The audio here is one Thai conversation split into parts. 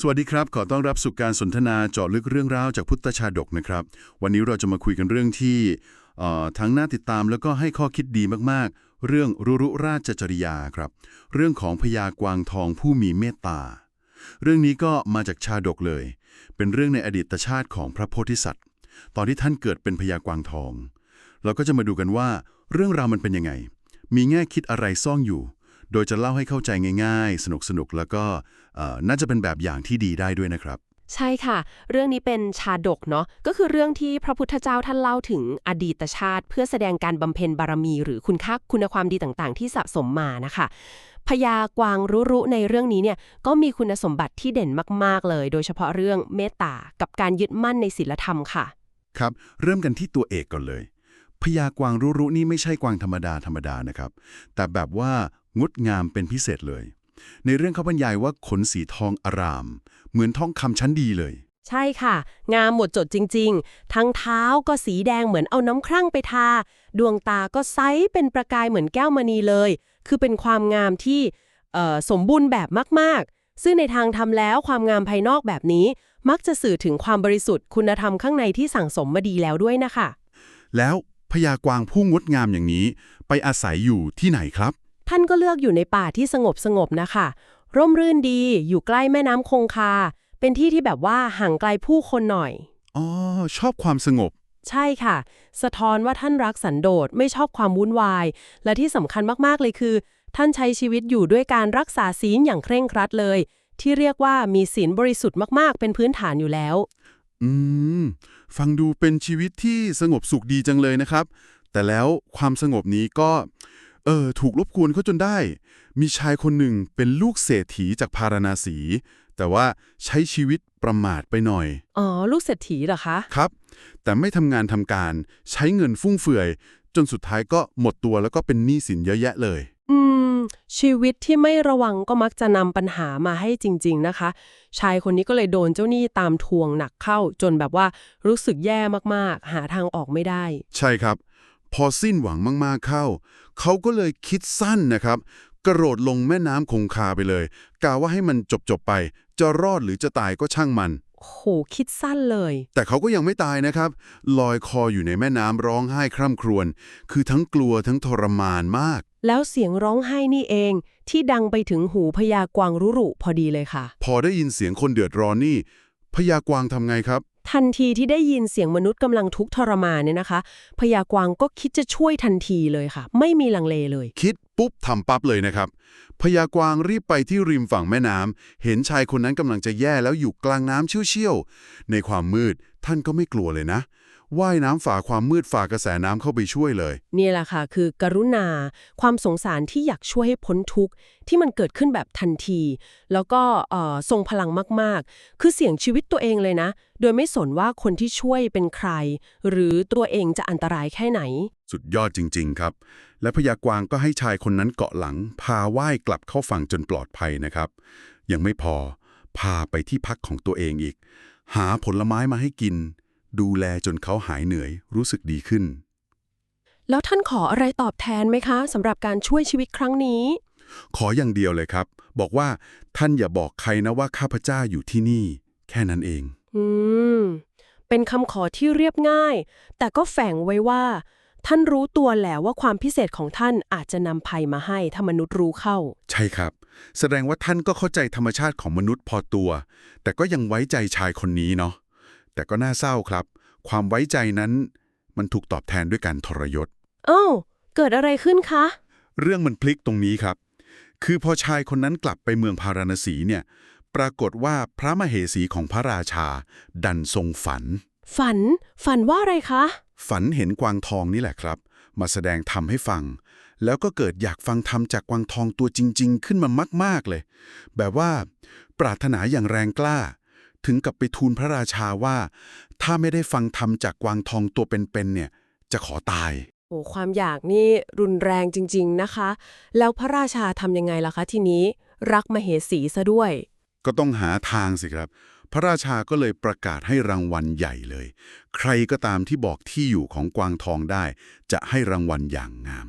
สวัสดีครับ ขอต้อนรับสู่การสนทนาเจาะลึกเรื่องราวจากพุทธชาดกนะครับ วันนี้เราจะมาคุยกันเรื่องที่ทั้งน่าติดตามแล้วก็ให้ข้อคิดดีมากๆ เรื่องรุรุราชจริยาครับ เรื่องของพญากวางทองผู้มีเมตตา เรื่องนี้ก็มาจากชาดกเลย เป็นเรื่องในอดีตชาติของพระโพธิสัตว์ ตอนที่ท่านเกิดเป็นพญากวางทอง เราก็จะมาดูกันว่า เรื่องราวมันเป็นยังไง มีแง่คิดอะไรซ่อนอยู่ โดยจะเล่าให้เข้าใจง่ายๆ สนุกๆแล้วก็เอ่อน่าจะเป็นแบบอย่างที่ดีได้ด้วยนะครับ ใช่ค่ะ เรื่องนี้เป็นชาดกเนาะก็คือเรื่องที่พระพุทธเจ้าท่านเล่าถึงอดีตชาติ เพื่อแสดงการบำเพ็ญบารมี หรือคุณค่าคุณความดีต่างๆ ที่สะสมมานะคะพญากวางรุรุในเรื่องนี้เนี่ยก็มีคุณสมบัติที่เด่นมาก ๆ เลย โดยเฉพาะเรื่องเมตตากับการยึดมั่นในศีลธรรมค่ะ ครับ เริ่มกันที่ตัวเอกก่อนเลยพญากวางรุรุนี่ไม่ใช่กวางธรรมดาธรรมดานะครับ แต่แบบว่า งดงามเป็นพิเศษเลย ในเรื่องเขาบรรยายว่าขนสีทองอาราม เหมือนทองคำชั้นดีเลย ใช่ค่ะ งามหมดจดจริง ๆ ทั้งเท้าก็สีแดงเหมือนเอาน้ำครั่งไปทา ดวงตาก็ใสเป็นประกายเหมือนแก้วมณีเลย คือเป็นความงามที่เอ่อสมบูรณ์แบบมากๆ ซึ่งในทางทำแล้วความงามภายนอกแบบนี้ มักจะสื่อถึงความบริสุทธิ์คุณธรรมข้างในที่สั่งสมมาดีแล้วด้วยนะคะ แล้วพญากวางผู้งดงามอย่างนี้ ไปอาศัยอยู่ที่ไหนครับ ท่านก็เลือกอยู่ในป่าที่สงบสงบๆนะคะ ร่มรื่นดีอยู่ใกล้แม่น้ำคงคา เป็นที่ที่แบบว่าห่างไกลผู้คนหน่อย อ๋อ ชอบความสงบ ใช่ค่ะ สะท้อนว่าท่านรักสันโดษไม่ชอบความวุ่นวาย และที่สำคัญมากๆเลยคือ ท่านใช้ชีวิตอยู่ด้วยการรักษาศีลอย่างเคร่งครัดเลย ที่เรียกว่ามีศีลบริสุทธิ์มากๆ เป็นพื้นฐานอยู่แล้ว อืม ฟังดูเป็นชีวิตที่สงบสุขดีจังเลยนะครับ แต่แล้วความสงบนี้ก็ เออ ถูกรบกวนเขาจนได้ มีชายคนหนึ่งเป็นลูกเศรษฐีจากพาราณสี แต่ว่าใช้ชีวิตประมาทไปหน่อย อ๋อ ลูกเศรษฐีเหรอคะ ครับ แต่ไม่ทำงานทำการ ใช้เงินฟุ่มเฟือย จนสุดท้ายก็หมดตัวแล้วก็เป็นหนี้สินเยอะแยะเลย อืม ชีวิตที่ไม่ระวังก็มักจะนำปัญหามาให้จริง ๆนะคะ ชายคนนี้ก็เลยโดนเจ้าหนี้ตามทวงหนักเข้า จนแบบว่ารู้สึกแย่มากๆ หาทางออกไม่ได้ ใช่ครับ พอสิ้นหวังมากๆเข้า เขาก็เลยคิดสั้นนะครับ กระโดดลงแม่น้ำคงคาไปเลยกะว่าให้มันจบๆไป จะรอดหรือจะตายก็ช่างมันโหคิดสั้นเลย แต่เขาก็ยังไม่ตายนะครับ ลอยคออยู่ในแม่น้ำร้องไห้คร่ำครวญคือทั้งกลัวทั้งทรมานมาก แล้วเสียงร้องไห้นี่เอง ที่ดังไปถึงหูพญากวางรุรุพอดีเลยค่ะ พอได้ยินเสียงคนเดือดร้อนนี่พญากวางทำไงครับ ทันทีที่ได้ยินเสียงมนุษย์กำลังทุกข์ทรมานเนี่ยนะคะพญากวางก็คิดจะช่วยทันทีเลยค่ะ ไม่มีลังเลเลย คิดปุ๊บทำปั๊บเลยนะครับพญากวางรีบไปที่ริมฝั่งแม่น้ำเห็นชายคนนั้นกำลังจะแย่แล้วอยู่กลางน้ำเชี่ยวๆในความมืดท่านก็ไม่กลัวเลยนะ ว่ายน้ำฝ่าความมืดฝ่ากระแสน้ำเข้าไปช่วยเลย นี่แหละค่ะ คือกรุณา ความสงสารที่อยากช่วยให้พ้นทุกข์ ที่มันเกิดขึ้นแบบทันที แล้วก็เอ่อทรงพลังมากๆ คือเสี่ยงชีวิตตัวเองเลยนะ โดยไม่สนว่าคนที่ช่วยเป็นใคร หรือตัวเองจะอันตรายแค่ไหน สุดยอดจริง ๆ ครับ และพญากวางก็ให้ชายคนนั้นเกาะหลัง พาว่ายกลับเข้าฝั่งจนปลอดภัยนะครับ ยังไม่พอ พาไปที่พักของตัวเองอีก หาผลไม้มาให้กิน ดูแลจนเขาหายเหนื่อยรู้สึกดีขึ้น แล้วท่านขออะไรตอบแทนไหมคะสำหรับการช่วยชีวิตครั้งนี้ ขออย่างเดียวเลยครับ บอกว่าท่านอย่าบอกใครนะว่าข้าพเจ้าอยู่ที่นี่ แค่นั้นเอง อืม เป็นคำขอที่เรียบง่าย แต่ก็แฝงไว้ว่า ท่านรู้ตัวแหละว่าความพิเศษของท่านอาจจะนำภัยมาให้ถ้ามนุษย์รู้เข้า ใช่ครับ แสดงว่าท่านก็เข้าใจธรรมชาติของมนุษย์พอตัว แต่ก็ยังไว้ใจชายคนนี้เนาะ แต่ก็น่าเศร้าครับ ความไว้ใจนั้นมันถูกตอบแทนด้วยการทรยศเอ้าเกิดอะไรขึ้นคะ เรื่องมันพลิกตรงนี้ครับ คือพอชายคนนั้นกลับไปเมืองพาราณสีเนี่ย ปรากฏว่าพระมเหสีของพระราชา ดันทรงฝัน ฝัน ฝันว่าอะไรคะ ฝันเห็นกวางทองนี่แหละครับ มาแสดงธรรมให้ฟัง แล้วก็เกิดอยากฟังธรรมจากกวางทองตัวจริง ๆ ขึ้นมามาก ๆเลย แบบว่า ปรารถนาอย่างแรงกล้า ถึงกับไปทูลพระราชาว่า ถ้าไม่ได้ฟังธรรมจากกวางทองตัวเป็นๆเนี่ย จะขอตาย โอ้ความอยากนี่รุนแรงจริง ๆนะคะ แล้วพระราชาทำยังไงล่ะคะทีนี้ รักมเหสีซะด้วย ก็ต้องหาทางสิครับ พระราชาก็เลยประกาศให้รางวัลใหญ่เลย ใครก็ตามที่บอกที่อยู่ของกวางทองได้ จะให้รางวัลอย่างงาม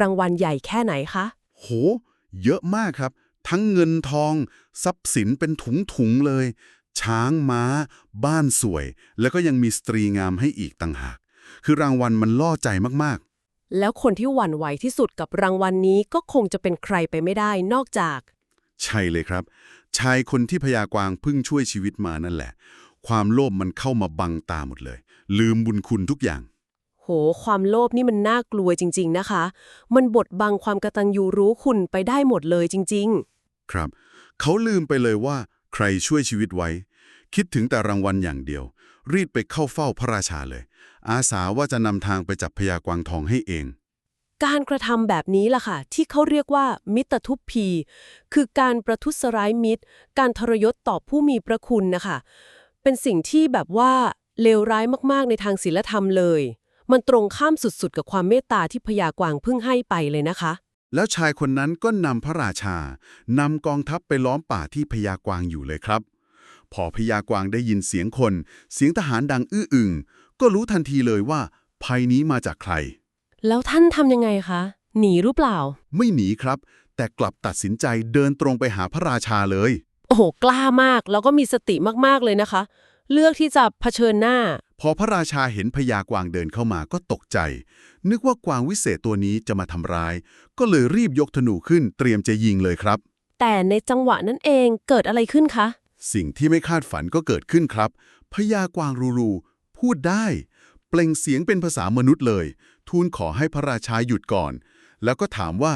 รางวัลใหญ่แค่ไหนคะ โห เยอะมากครับ ทั้งเงินทอง ทรัพย์สินเป็นถุงๆเลย ช้างม้า บ้านสวย แล้วก็ยังมีสตรีงามให้อีกต่างหาก คือรางวัลมันล่อใจมากแล้วคนที่หวั่นไหวที่สุดกับรางวัลนนี้ก็คงจะเป็นใครไปไม่ได้นอกจากๆใช่เลยครับ ชายคนที่พญากวางเพิ่งช่วยชีวิตมานั่นแหละ ความโลภมันเข้ามาบังตาหมดเลย ลืมบุญคุณทุกอย่างโห ความโลภนี่มันน่ากลัวจริง ๆ นะคะ มันบดบังความกตัญญูรู้คุณไปได้หมดเลยจริงครับ เขาลืมไปเลยว่า ใครช่วยชีวิตไว้ คิดถึงแต่รางวัลอย่างเดียว รีบไปเข้าเฝ้าพระราชาเลย อาสาว่าจะนำทางไปจับพญากวางทองให้เอง การกระทำแบบนี้ล่ะค่ะ ที่เขาเรียกว่ามิตรทุพพี คือการประทุษร้ายมิตร การทรยศต่อผู้มีพระคุณนะคะ เป็นสิ่งที่แบบว่าเลวร้ายมากๆในทางศีลธรรมเลย มันตรงข้ามสุดๆ กับความเมตตาที่พญากวางเพิ่งให้ไปเลยนะคะ แล้วชายคนนั้นก็นำพระราชานำกองทัพไปล้อมป่าที่พญากวางอยู่เลยครับ พอพญากวางได้ยินเสียงคน เสียงทหารดังอื้ออึงก็รู้ทันทีเลยว่า ภัยนี้มาจากใคร แล้วท่านทำยังไงคะ หนีหรือเปล่า ไม่หนีครับ แต่กลับตัดสินใจเดินตรงไปหาพระราชาเลย โอ้โหกล้ามากแล้วก็มีสติมากๆเลยนะคะ เลือกที่จะเผชิญหน้า พอพระราชาเห็นพญากวางเดินเข้ามาก็ตกใจ นึกว่ากวางวิเศษตัวนี้จะมาทำร้าย ก็เลยรีบยกธนูขึ้นเตรียมจะยิงเลยครับ แต่ในจังหวะนั้นเองเกิดอะไรขึ้นคะ สิ่งที่ไม่คาดฝันก็เกิดขึ้นครับพญากวางรูรูพูดได้ เปล่งเสียงเป็นภาษามนุษย์เลย ทูลขอให้พระราชาหยุดก่อน แล้วก็ถามว่า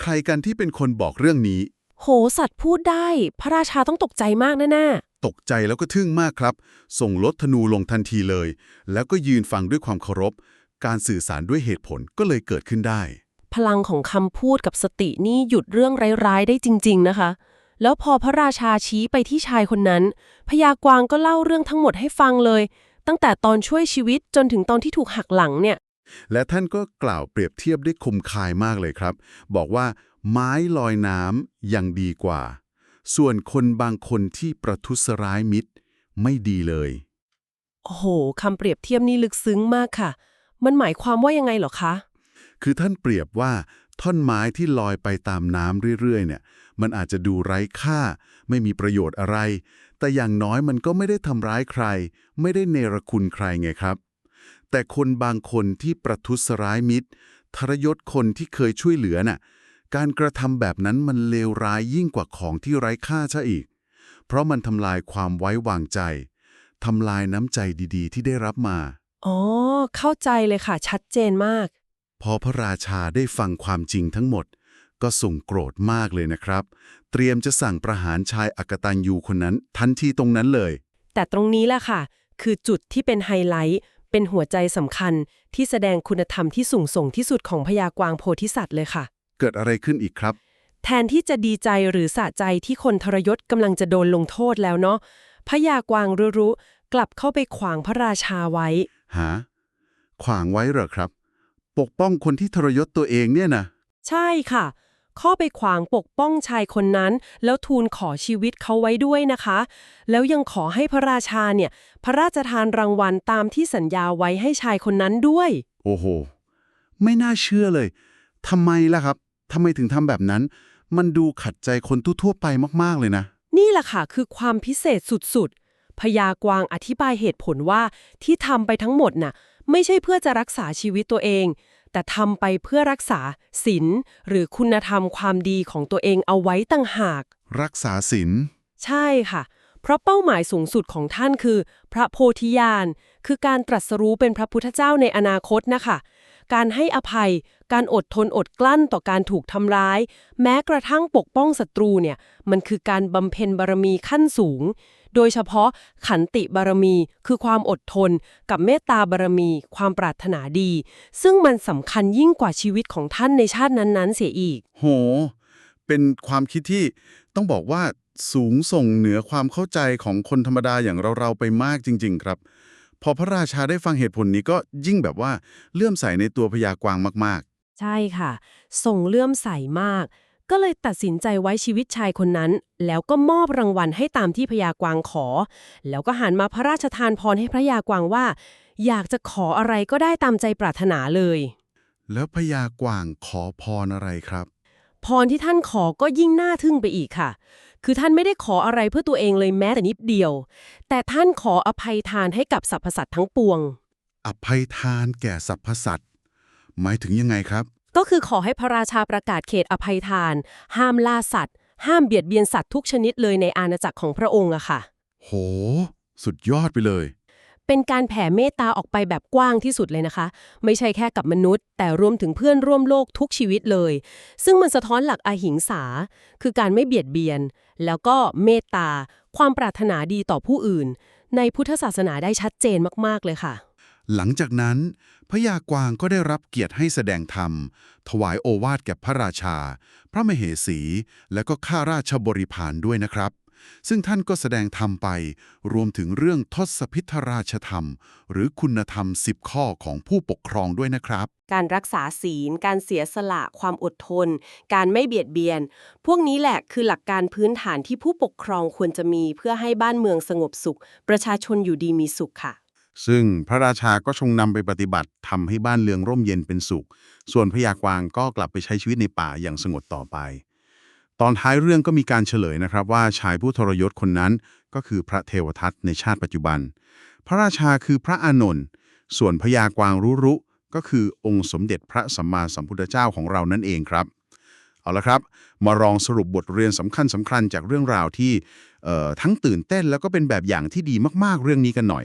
ใครกันที่เป็นคนบอกเรื่องนี้ โหสัตว์พูดได้ พระราชาต้องตกใจมากแน่ ตกใจแล้วก็ทึ่งมากครับ ส่งรถธนูลงทันทีเลย แล้วก็ยืนฟังด้วยความเคารพ การสื่อสารด้วยเหตุผลก็เลยเกิดขึ้นได้ๆพลังของคำพูดกับสตินี่หยุดเรื่องร้ายๆได้จริง ๆ นะคะ แล้วพอพระราชาชี้ไปที่ชายคนนั้นพญากวางก็เล่าเรื่องทั้งหมดให้ฟังเลย ตั้งแต่ตอนช่วยชีวิตจนถึงตอนที่ถูกหักหลังเนี่ย และท่านก็กล่าวเปรียบเทียบได้คมคายมากเลยครับ บอกว่าไม้ลอยน้ำยังดีกว่า ส่วนคนบางคนที่ประทุษร้ายมิตรไม่ดีเลย โอ้โหคำเปรียบเทียบนี่ลึกซึ้งมากค่ะ มันหมายความว่ายังไงเหรอคะ คือท่านเปรียบว่า ท่อนไม้ที่ลอยไปตามน้ำเรื่อยๆ เนี่ย มันอาจจะดูไร้ค่า ไม่มีประโยชน์อะไร แต่อย่างน้อยมันก็ไม่ได้ทำร้ายใคร ไม่ได้เนรคุณใครไงครับ แต่คนบางคนที่ประทุษร้ายมิตรทรยศคนที่เคยช่วยเหลือน่ะ การกระทำแบบนั้นมันเลวร้ายยิ่งกว่าของที่ไร้ค่าซะอีก เพราะมันทำลายความไว้วางใจทำลายน้ำใจดีๆ ที่ได้รับมา อ๋อ เข้าใจเลยค่ะ ชัดเจนมาก พอพระราชาได้ฟังความจริงทั้งหมด ก็ส่งโกรธมากเลยนะครับ เตรียมจะสั่งประหารชายอกตันยูคนนั้น ทันทีตรงนั้นเลย แต่ตรงนี้แหละค่ะ คือจุดที่เป็นไฮไลท์ เป็นหัวใจสำคัญที่แสดงคุณธรรมที่สูงส่งที่สุดของพญากวางโพธิสัตว์เลยค่ะ เกิดอะไรขึ้นอีกครับ แทนที่จะดีใจหรือสะใจที่คนทรยศกำลังจะโดนลงโทษแล้วเนาะพญากวางรู้ๆกลับเข้าไปขวางพระราชาไว้หาขวางไว้เหรอครับ ปกป้องคนที่ทรยศตัวเองเนี่ยนะใช่ค่ะ เข้าไปขวางปกป้องชายคนนั้น แล้วทูลขอชีวิตเขาไว้ด้วยนะคะ แล้วยังขอให้พระราชาเนี่ย พระราชทานรางวัลตามที่สัญญาไว้ให้ชายคนนั้นด้วย โอ้โห ไม่น่าเชื่อเลยทำไมล่ะครับ ทำไมถึงทำแบบนั้น มันดูขัดใจคนทั่วๆไปมากๆเลยนะ นี่แหละค่ะคือความพิเศษสุดๆพญากวางอธิบายเหตุผลว่าที่ทำไปทั้งหมดน่ะ ไม่ใช่เพื่อจะรักษาชีวิตตัวเอง แต่ทำไปเพื่อรักษาศีลหรือคุณธรรมความดีของตัวเองเอาไว้ต่างหาก รักษาศีลใช่ค่ะ เพราะเป้าหมายสูงสุดของท่านคือ พระโพธิญาณ คือการตรัสรู้เป็นพระพุทธเจ้าในอนาคตนะคะ การให้อภัย การอดทนอดกลั้นต่อการถูกทำร้าย แม้กระทั่งปกป้องศัตรูเนี่ย มันคือการบำเพ็ญบารมีขั้นสูง โดยเฉพาะขันติบารมี คือความอดทน กับเมตตาบารมี ความปรารถนาดี ซึ่งมันสำคัญยิ่งกว่าชีวิตของท่านในชาตินั้นๆ เสียอีก โห เป็นความคิดที่ต้องบอกว่าสูงส่งเหนือความเข้าใจของคนธรรมดาอย่างเราๆไปมากจริง ๆ ครับ พอพระราชาได้ฟังเหตุผลนี้ก็ยิ่งแบบว่าเลื่อมใสในตัวพญากวางมากใช่ค่ะส่งเลื่อมใสมาก ก็เลยตัดสินใจไว้ชีวิตชายคนนั้น แล้วก็มอบรางวัลให้ตามที่พญากวางขอ แล้วก็หันมาพระราชทานพรให้พระยากวางว่า อยากจะขออะไรก็ได้ตามใจปรารถนาเลยๆแล้วพญากวางขอพรอะไรครับพพรที่ท่านขอก็ยิ่งน่าทึ่งไปอีกค่ะ คือท่านไม่ได้ขออะไรเพื่อตัวเองเลยแม้แต่นิดเดียว แต่ท่านขออภัยทานให้กับสรรพสัตว์ทั้งปวง อภัยทานแก่สรรพสัตว์หมายถึงยังไงครับ ก็คือขอให้พระราชาประกาศเขตอภัยทาน ห้ามล่าสัตว์ ห้ามเบียดเบียนสัตว์ทุกชนิดเลยในอาณาจักรของพระองค์อะค่ะ โห สุดยอดไปเลย เป็นการแผ่เมตตาออกไปแบบกว้างที่สุดเลยนะคะ ไม่ใช่แค่กับมนุษย์ แต่รวมถึงเพื่อนร่วมโลกทุกชีวิตเลย ซึ่งมันสะท้อนหลักอหิงสา คือการไม่เบียดเบียน แล้วก็เมตตา ความปรารถนาดีต่อผู้อื่น ในพุทธศาสนาได้ชัดเจนมาก ๆ เลยค่ะ หลังจากนั้น พระยากวางก็ได้รับเกียรติให้แสดงธรรม ถวายโอวาทแก่พระราชา พระมเหสี และก็ข้าราชบริพารด้วยนะครับ ซึ่งท่านก็แสดงธรรมไป รวมถึงเรื่องทศพิธราชธรรม หรือคุณธรรม 10 ข้อของผู้ปกครองด้วยนะครับ การรักษาศีล การเสียสละ ความอดทน การไม่เบียดเบียน พวกนี้แหละคือหลักการพื้นฐานที่ผู้ปกครองควรจะมีเพื่อให้บ้านเมืองสงบสุข ประชาชนอยู่ดีมีสุขค่ะซึ่งพระราชาก็ทรงนำไปปฏิบัติทำให้บ้านเรืองร่มเย็นเป็นสุข ส่วนพระยากวางก็กลับไปใช้ชีวิตในป่าอย่างสงบต่อไป ตอนท้ายเรื่องก็มีการเฉลยนะครับว่าชายผู้ทรยศคนนั้นก็คือพระเทวทัตในชาติปัจจุบัน พระราชาคือพระอานนท์ส่วนพระยากวางรุรุก็คือองค์สมเด็จพระสัมมาสัมพุทธเจ้าของเรานั่นเองครับ เอาละครับ มาลองสรุปบทเรียนสำคัญสำคัญจากเรื่องราวที่เอ่อทั้งตื่นเต้นแล้วก็เป็นแบบอย่างที่ดีมากๆเรื่องนี้กันหน่อย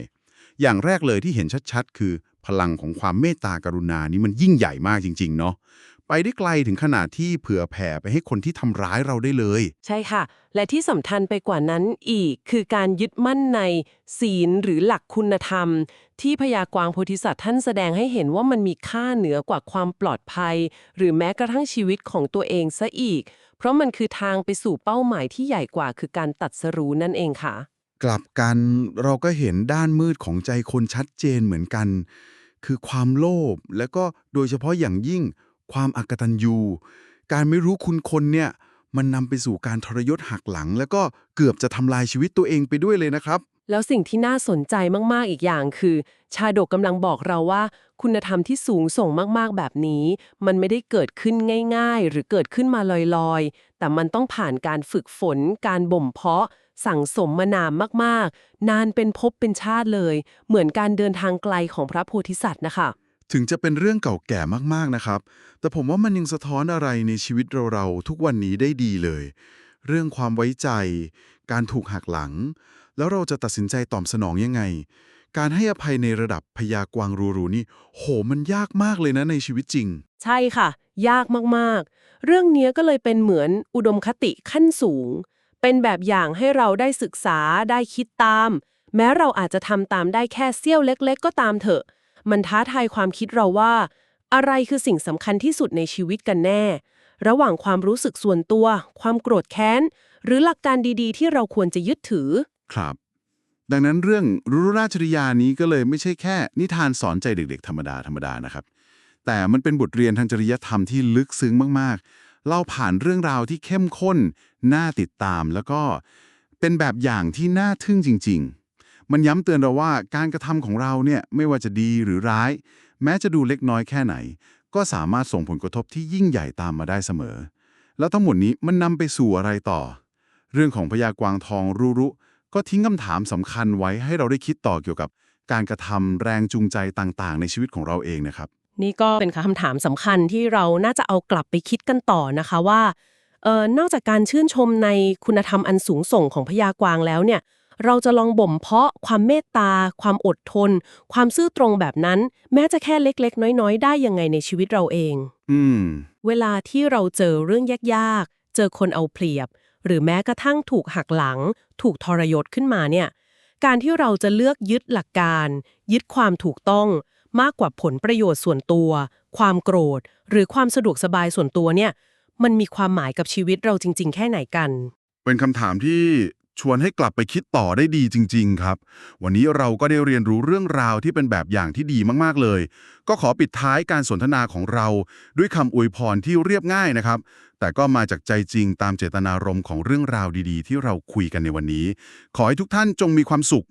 อย่างแรกเลยที่เห็นชัดๆ คือพลังของความเมตตากรุณานี่มันยิ่งใหญ่มากจริง ๆ เนาะ ไปได้ไกลถึงขนาดที่เผื่อแผ่ไปให้คนที่ทำร้ายเราได้เลย ใช่ค่ะ และที่สำคัญไปกว่านั้นอีกคือการยึดมั่นในศีลหรือหลักคุณธรรม ที่พญากวางโพธิสัตว์ท่านแสดงให้เห็นว่ามันมีค่าเหนือกว่าความปลอดภัย หรือแม้กระทั่งชีวิตของตัวเองซะอีก เพราะมันคือทางไปสู่เป้าหมายที่ใหญ่กว่าคือการตัดสรู้นั่นเองค่ะ กลับกันเราก็เห็นด้านมืดของใจคนชัดเจนเหมือนกัน คือความโลภและก็โดยเฉพาะอย่างยิ่ง ความอักตันยูการไม่รู้คุณคนเนี่ยมันนำไปสู่การทรยศหักหลัง แล้วก็เกือบจะทำลายชีวิตตัวเองไปด้วยเลยนะครับ แล้วสิ่งที่น่าสนใจมาก ๆ อีกอย่างคือ ชาดกกำลังบอกเราว่า คุณธรรมที่สูงส่งมาก ๆ แบบนี้ มันไม่ได้เกิดขึ้นง่าย ๆ หรือเกิดขึ้นมาลอย ๆ แต่มันต้องผ่านการฝึกฝน การบ่มเพาะ สั่งสมมานานมาก ๆ นานเป็นภพเป็นชาติเลย เหมือนการเดินทางไกลของพระโพธิสัตว์นะคะ ถึงจะเป็นเรื่องเก่าแก่มากๆนะครับ แต่ผมว่ามันยังสะท้อนอะไรในชีวิตเราๆทุกวันนี้ได้ดีเลย เรื่องความไว้ใจ การถูกหักหลัง แล้วเราจะตัดสินใจตอบสนองยังไง การให้อภัยในระดับพยากวางรูๆนี่ โหมันยากมากเลยนะในชีวิตจริง ใช่ค่ะ ยากมากๆ เรื่องนี้ก็เลยเป็นเหมือนอุดมคติขั้นสูง เป็นแบบอย่างให้เราได้ศึกษาได้คิดตาม แม้เราอาจจะทำตามได้แค่เสี้ยวเล็ก ๆ ก็ตามเถอะ มันท้าทายความคิดเราว่า อะไรคือสิ่งสำคัญที่สุดในชีวิตกันแน่ ระหว่างความรู้สึกส่วนตัว ความโกรธแค้น หรือหลักการดีๆ ที่เราควรจะยึดถือ ครับ ดังนั้นเรื่องรุรุราชริยานี้ก็เลยไม่ใช่แค่ นิทานสอนใจเด็ก ๆ ธรรมดาธรรมดานะครับ แต่มันเป็นบทเรียนทางจริยธรรมที่ลึกซึ้งมากๆ เล่าผ่านเรื่องราวที่เข้มข้น น่าติดตามแล้วก็เป็นแบบอย่างที่น่าทึ่งจริง ๆ มันย้ำเตือนเราว่าการกระทำของเราเนี่ยไม่ว่าจะดีหรือร้าย แม้จะดูเล็กน้อยแค่ไหน ก็สามารถส่งผลกระทบที่ยิ่งใหญ่ตามมาได้เสมอ แล้วทั้งหมดนี้มันนำไปสู่อะไรต่อ เรื่องของพญากวางทองรุรุ ก็ทิ้งคำถามสำคัญไว้ให้เราได้คิดต่อเกี่ยวกับ การกระทำแรงจูงใจต่างๆ ในชีวิตของเราเองนะครับ นี่ก็เป็นคำถามสำคัญที่เราน่าจะเอากลับไปคิดกันต่อนะคะว่าเออนอกจากการชื่นชมในคุณธรรมอันสูงส่งของพญากวางแล้วเนี่ย เราจะลองบ่มเพาะความเมตตา ความอดทน ความซื่อตรงแบบนั้น แม้จะแค่เล็กๆ น้อยๆ ได้ยังไงในชีวิตเราเอง อืม เวลาที่เราเจอเรื่องยากๆ เจอคนเอาเปรียบ หรือแม้กระทั่งถูกหักหลัง ถูกทรยศขึ้นมาเนี่ย การที่เราจะเลือกยึดหลักการ ยึดความถูกต้อง มากกว่าผลประโยชน์ส่วนตัว ความโกรธ หรือความสะดวกสบายส่วนตัวเนี่ย มันมีความหมายกับชีวิตเราจริง ๆ แค่ไหนกัน เป็นคำถามที่ ชวนให้กลับไปคิดต่อได้ดีจริง ๆ ครับ วันนี้เราก็ได้เรียนรู้เรื่องราวที่เป็นแบบอย่างที่ดีมากๆเลย ก็ขอปิดท้ายการสนทนาของเรา ด้วยคำอวยพรที่เรียบง่ายนะครับ แต่ก็มาจากใจจริงตามเจตนารมณ์ของเรื่องราวดีๆ ที่เราคุยกันในวันนี้ ขอให้ทุกท่านจงมีความสุข